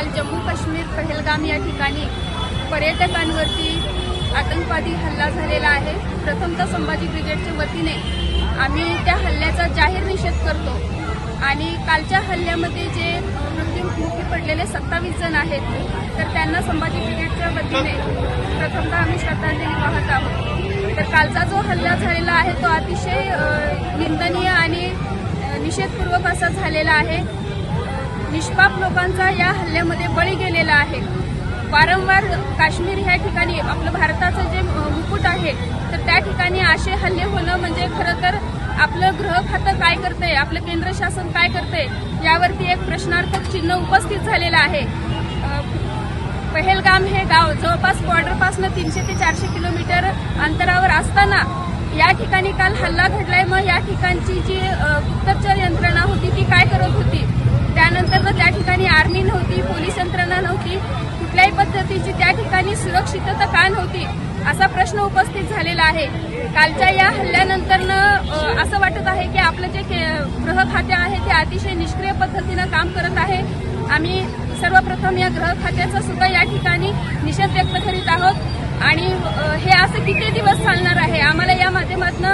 काल जम्मू काश्मीर पहलगाम या ठिकाणी पर्यटकांवरती आतंकवादी हल्ला झालेला आहे. प्रथमतः संभाजी ब्रिगेडच्या वतीने आम्ही त्या हल्ल्याचा जाहीर निषेध करतो. आणि कालच्या हल्ल्यामध्ये जे मृत्यूमुखी पडलेले सत्तावीस जण आहेत तर त्यांना संभाजी ब्रिगेडच्या वतीने प्रथमतः आम्ही श्रद्धांजली वाहत आहोत. तर कालचा जो हल्ला झालेला आहे तो अतिशय निंदनीय आणि निषेधपूर्वक असा झालेला आहे. निष्पाप लोकांचा या हल्ल्यामध्ये बळी गेलेला आहे. वारंवार काश्मीर ह्या ठिकाणी आपलं भारताचं जे मुकुट आहे तर त्या ठिकाणी असे हल्ले होणं म्हणजे खरं तर आपलं गृह खातं काय करतंय आपलं केंद्र शासन काय करतंय यावरती एक प्रश्नार्थक चिन्ह उपस्थित झालेलं आहे. पहेलगाम हे गाव जवळपास बॉर्डरपासनं तीनशे ते चारशे किलोमीटर अंतरावर असताना या ठिकाणी काल हल्ला घडलाय. मग या ठिकाणची जी गुप्तचर यंत्रणा होती ती काय करत होती त्यानंतर त्या ठिकाणी आर्मी नव्हती पोलीस यंत्रणा नव्हती कुठल्याही त्या ठिकाणी सुरक्षितता का नव्हती असा प्रश्न उपस्थित झालेला आहे. कालच्या या हल्ल्यानंतरनं असं वाटत आहे की आपलं जे के- गृह खाते आहे ते अतिशय निष्क्रिय पद्धतीनं काम करत आहे. आम्ही सर्वप्रथम या ग्रह खात्याचा सुद्धा या ठिकाणी निषेध व्यक्त करीत आहोत. आणि हे असं किती दिवस चालणार आहे? आम्हाला या माध्यमातून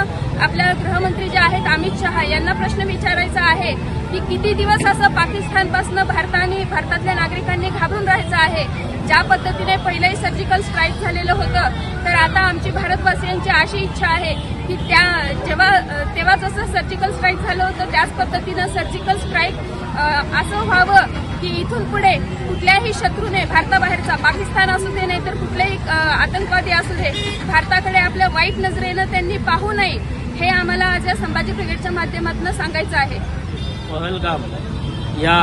आपल्या गृहमंत्री जे आहेत अमित शहा यांना प्रश्न विचारायचा आहे की किती दिवस असं पाकिस्तानपासून भारताने भारतातल्या नागरिकांनी घाबरून राहायचं आहे? ज्या पद्धतीने पहिलंही सर्जिकल स्ट्राईक झालेलं होतं तर आता आमची भारतवासियांची अशी इच्छा आहे की त्या जेव्हा तेव्हा जसं सर्जिकल स्ट्राईक झालं होतं त्याच पद्धतीनं सर्जिकल स्ट्राईक असं व्हावं की इथून पुढे कुठल्याही शत्रूने भारताबाहेरचा पाकिस्तान असू दे नाही तर कुठलेही आतंकवादी असू दे भारताकडे आपल्या वाईट नजरेनं त्यांनी पाहू नये हे आम्हाला आज या संभाजी ब्रिगेडच्या माध्यमातून सांगायचं आहे. पहलगाम या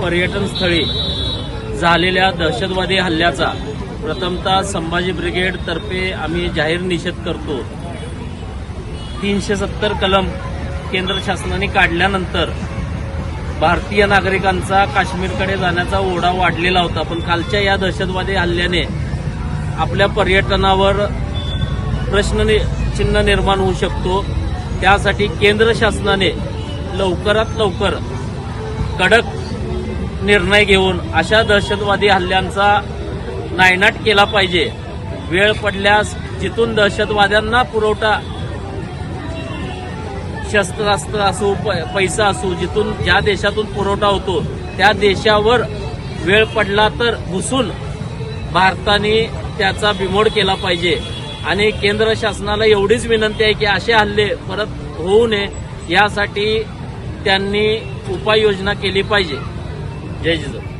पर्यटन स्थळी झालेल्या दहशतवादी हल्ल्याचा प्रथमतः संभाजी ब्रिगेडतर्फे आम्ही जाहीर निषेध करतो. तीनशे सत्तर कलम केंद्र शासनाने काढल्यानंतर भारतीय नागरिकांचा काश्मीरकडे जाण्याचा ओढा वाढलेला होता. पण कालच्या या दहशतवादी हल्ल्याने आपल्या पर्यटनावर प्रश्न नि- चिन्ह निर्माण होऊ शकतो. त्यासाठी केंद्र शासनाने लवकरात लवकर कडक निर्णय घेऊन अशा दहशतवादी हल्ल्यांचा नायनाट केला पाहिजे. वेळ पडल्यास जिथून दहशतवाद्यांना पुरवठा शस्त्रास्त्र असो प- पैसा असो जिथून ज्या देशातून पुरवठा होतो त्या देशावर वेळ पडला तर घुसून भारताने त्याचा बिमोड केला पाहिजे. आणि केंद्र शासनाला एवढीच विनंती आहे की असे हल्ले परत होऊ नये यासाठी त्यांनी उपाययोजना केली पाहिजे. जय जिजाऊ